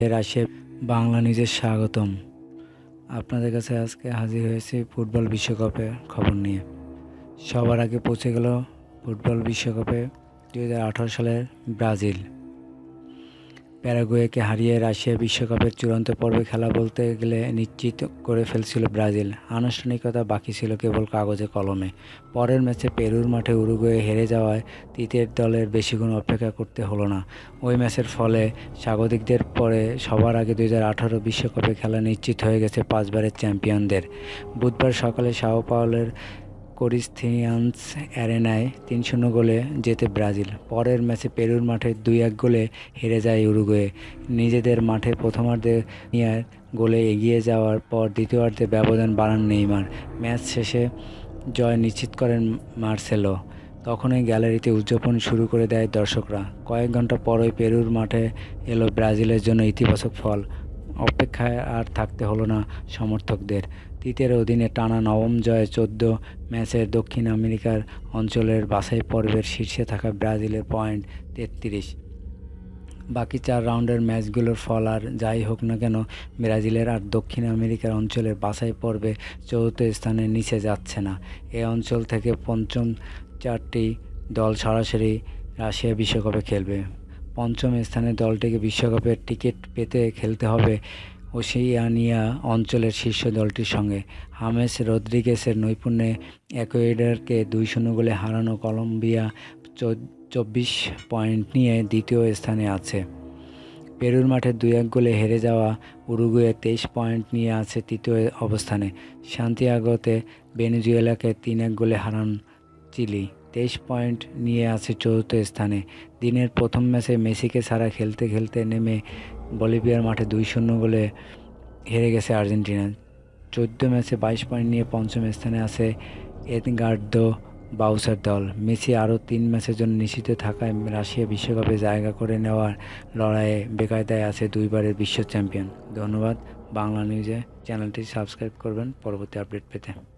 Russia Bangla নিজের স্বাগতম। আপনাদের কাছে আজকে হাজির হয়েছি ফুটবল বিশ্বকাপের খবর নিয়ে। সবার আগে পৌঁছে গেল ফুটবল বিশ্বকাপে দু হাজার আঠারো সালের ব্রাজিল। প্যারাগুয়েকে হারিয়ে রাশিয়া বিশ্বকাপের চূড়ান্ত পর্বে খেলা বলতে গেলে নিশ্চিত করে ফেলছিল ব্রাজিল। আনুষ্ঠানিকতা বাকি ছিল কেবল কাগজে কলমে। পরের ম্যাচে পেরুর মাঠে উরুগুয়ে হেরে যাওয়ায় তৃতীয় দলের বেশিক্ষণ অপেক্ষা করতে হলো না। ওই ম্যাচের ফলে স্বাগতিকদের পরে সবার আগে দুই বিশ্বকাপে খেলা নিশ্চিত হয়ে গেছে পাঁচবারের চ্যাম্পিয়নদের। বুধবার সকালে সাও পাওলের করিস্থিয়ান্স অ্যারেনায় তিন শূন্য গোলে জেতে ব্রাজিল। পরের ম্যাচে পেরুর মাঠে দুই এক গোলে হেরে যায় উরুগুয়ে। নিজেদের মাঠে প্রথমার্ধে নিয়ে গোলে এগিয়ে যাওয়ার পর দ্বিতীয়ার্ধে ব্যবধান বাড়ান নেইমার। ম্যাচ শেষে জয় নিশ্চিত করেন মার্সেলো। তখনই গ্যালারিতে উদযাপন শুরু করে দেয় দর্শকরা। কয়েক ঘণ্টা পরই পেরুর মাঠে এলো ব্রাজিলের জন্য ইতিবাচক ফল। অপেক্ষায় আর থাকতে হলো না সমর্থকদের। তৃতীয়ের অধীনে টানা নবম জয়ে চোদ্দ ম্যাচের দক্ষিণ আমেরিকার অঞ্চলের বাছাই পর্বের শীর্ষে থাকা ব্রাজিলের পয়েন্ট তেত্রিশ। বাকি চার রাউন্ডের ম্যাচগুলোর ফল আর যাই হোক না কেন, ব্রাজিলের আর দক্ষিণ আমেরিকার অঞ্চলের বাছাই পর্বে চতুর্থ স্থানে নিচে যাচ্ছে না। এ অঞ্চল থেকে পঞ্চম চারটি দল সরাসরি রাশিয়া বিশ্বকাপে খেলবে। পঞ্চম স্থানে দলটিকে বিশ্বকাপের টিকিট পেতে খেলতে হবে ওশিয়ানিয়া অঞ্চলের শীর্ষ দলটির সঙ্গে। হামেস রদ্রিগেসের নৈপুণ্যে অ্যাকোয়েডারকে দুই শূন্য গোলে হারানো কলম্বিয়া চব্বিশ পয়েন্ট নিয়ে দ্বিতীয় স্থানে আছে। পেরুর মাঠে দুই এক গোলে হেরে যাওয়া উরুগুয়ে তেইশ পয়েন্ট নিয়ে আছে তৃতীয় অবস্থানে। শান্তিয়াগোতে ভেনেজুয়েলাকে তিন এক গোলে হারান চিলি। তেইশ পয়েন্ট নিয়ে আছে চতুর্থ স্থানে। দিনের প্রথম ম্যাচে মেসিকে ছাড়া খেলতে খেলতে নেমে বলিভিয়ার মাঠে দুই শূন্য গোলে হেরে গেছে আর্জেন্টিনা। চোদ্দ ম্যাচে বাইশ পয়েন্ট নিয়ে পঞ্চম স্থানে আছে এদগার্দো বাউসার দল। মেসি আরও তিন ম্যাচের জন্য নিশ্চিত থাকায় রাশিয়া বিশ্বকাপে জায়গা করে নেওয়ার লড়াইয়ে বেকায়দায় আছে দুইবারের বিশ্ব চ্যাম্পিয়ন। ধন্যবাদ। বাংলা নিউজে চ্যানেলটি সাবস্ক্রাইব করবেন পরবর্তী আপডেট পেতে।